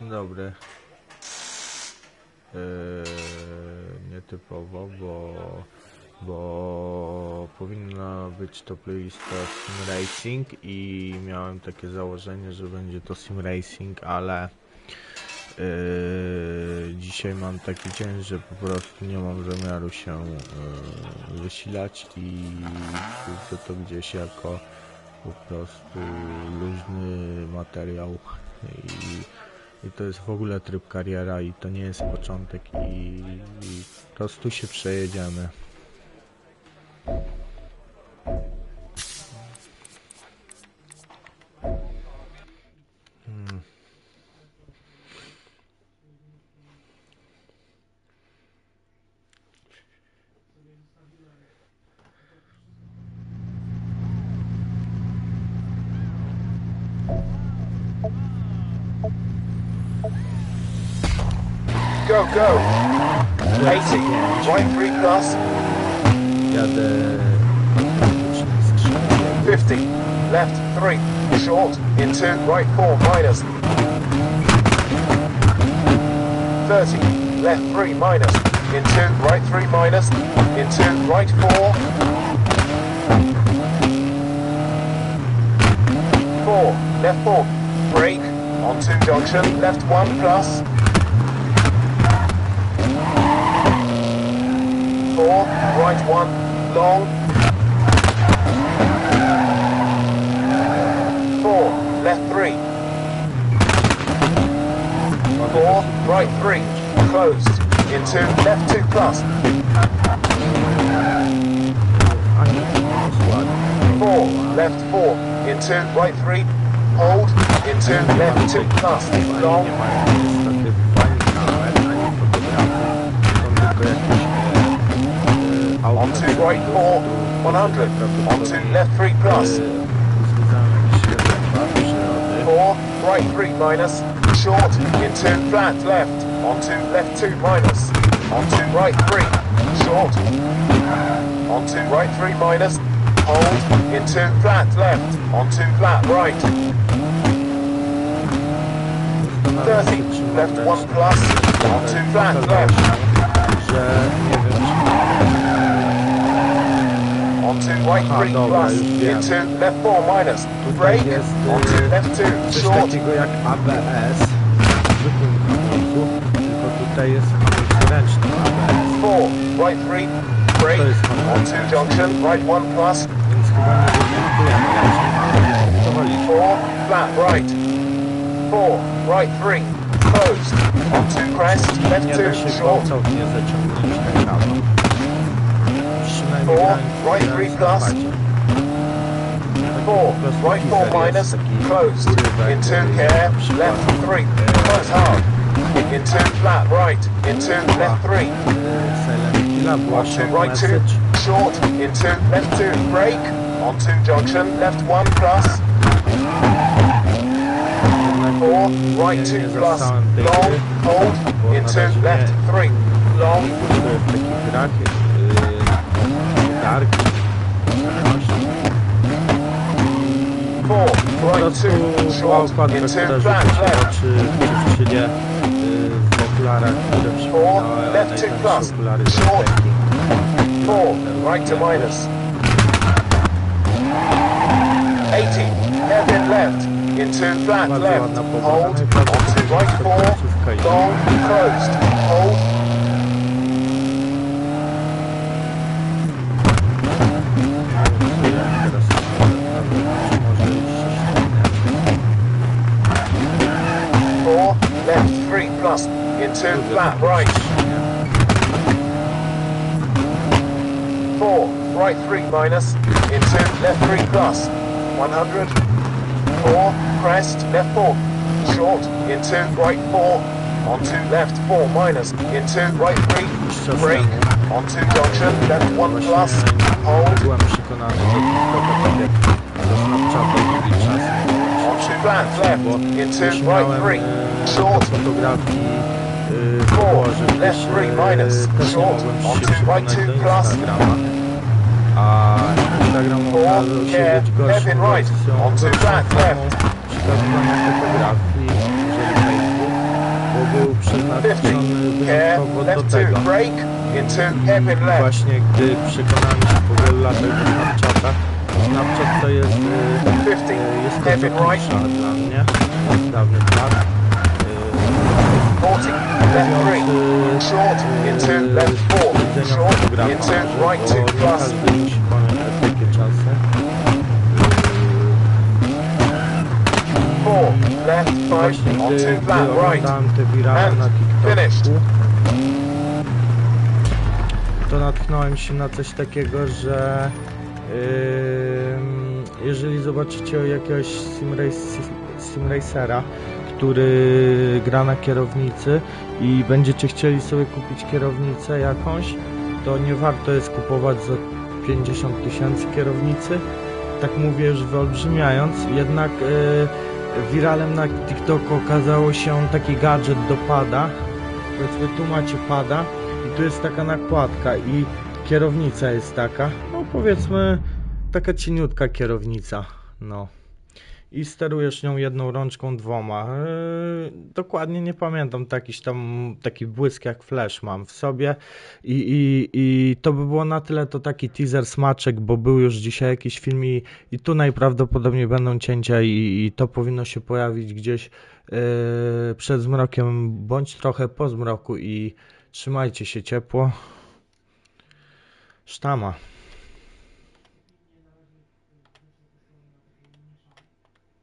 Dobry. Yy, nietypowo, bo, bo powinna być to playlista Sim Racing i miałem takie założenie, że będzie to Sim Racing, ale yy, dzisiaj mam taki dzień, że po prostu nie mam zamiaru się yy, wysilać i wrzucę to gdzieś jako po prostu luźny materiał i, i to jest w ogóle tryb kariera i to nie jest początek i, i po prostu się przejedziemy. Hmm. Go, go. 80. Right 3 plus. Jadę 50. Left 3. Short. Into right 4 minus. 30. Left 3 minus. Into right 3 minus. Into right 4. 4. Left 4. Brake. Onto junction. Left 1 plus. 4. Right 1. Long. 4. Left 3. 4. Right 3. Closed. Into left 2 plus. 4. Left 4. Into right 3. Hold. Into left 2 plus. Long. Right 4. 100. Onto left 3 plus. Four, right three minus, short, into flat left, onto left two minus, onto right three, short, onto right three minus, hold, into flat left, onto flat right, 30, left one plus, onto flat left, onto right ah, three dobra, plus, już wiem. into left four minus, brake, jest, y, onto left two, coś short, takiego jak ABS w zwykłym hamulcu, tylko tutaj jest hamulec ręczny ABS, four, right three, brake, To jest hamulec onto ręczny. junction, right one plus, więc chyba nie wypunktujemy ręcznym, ale to woli. Four, flat right. Four, right three. Closed. Onto crest, left Nie da two, się short. gwałtownie zaciągnąć tak rano. Przynajmniej Four, right grając three plus. Four, right four minus, closed. Into y, care, left three. Close hard. Into flat right. Into left three. Onto short right two, short. Into left two, brake. Onto junction, left one plus. Four, right two plus. Long, hold. Into razie left three. Long, w takich grach yy, Dark, Four, po right prostu two, była short, układka, into która flat rzuca się w left, oczy dziewczynie w okularach, które przypominały left two plus, okulary z short. four, right to minus. 80, hairpin left, into flat left, hold, najprawdopodobniej onto right four, long, closed, hold, Teraz nawet może jeszcze four, left three plus, into right, four, right three minus, into left three plus, 100, four, crest, left four, short, into right four, onto left four minus, into right three, brake, onto junction, left one plus, hold, byłem przekonany, że onto flat left, into right three, short, położyć. Też też minus mogłem się przyrównać do Instagrama. A Instagram okazał się być gorszą wersją przekazywania fotografii niżeli Facebook, bo był przeznaczony wyjątkowo właśnie gdy się po wielu latach do Snapchata, Snapchat to jest, y, y, jest to dla mnie od. zmieniam program, bo takie czasy. Te wirale na TikToku, to natknąłem się na coś takiego, że yy, jeżeli zobaczycie jakiegoś simracera, który gra na kierownicy i będziecie chcieli sobie kupić kierownicę jakąś, to nie warto jest kupować za 50 tysięcy kierownicy. Tak mówię już wyolbrzymiając, jednak yy, wiralem na TikToku okazało się taki gadżet do pada. Powiedzmy tu macie pada i tu jest taka nakładka i kierownica jest taka, no powiedzmy taka cieniutka kierownica, no. I sterujesz nią jedną rączką dwoma. Yy, dokładnie nie pamiętam, takiś tam taki błysk jak flash mam w sobie. I, i, I to by było na tyle to taki teaser smaczek, bo był już dzisiaj jakiś film i, i tu najprawdopodobniej będą cięcia i, i to powinno się pojawić gdzieś yy, przed zmrokiem, bądź trochę po zmroku i trzymajcie się ciepło. Sztama.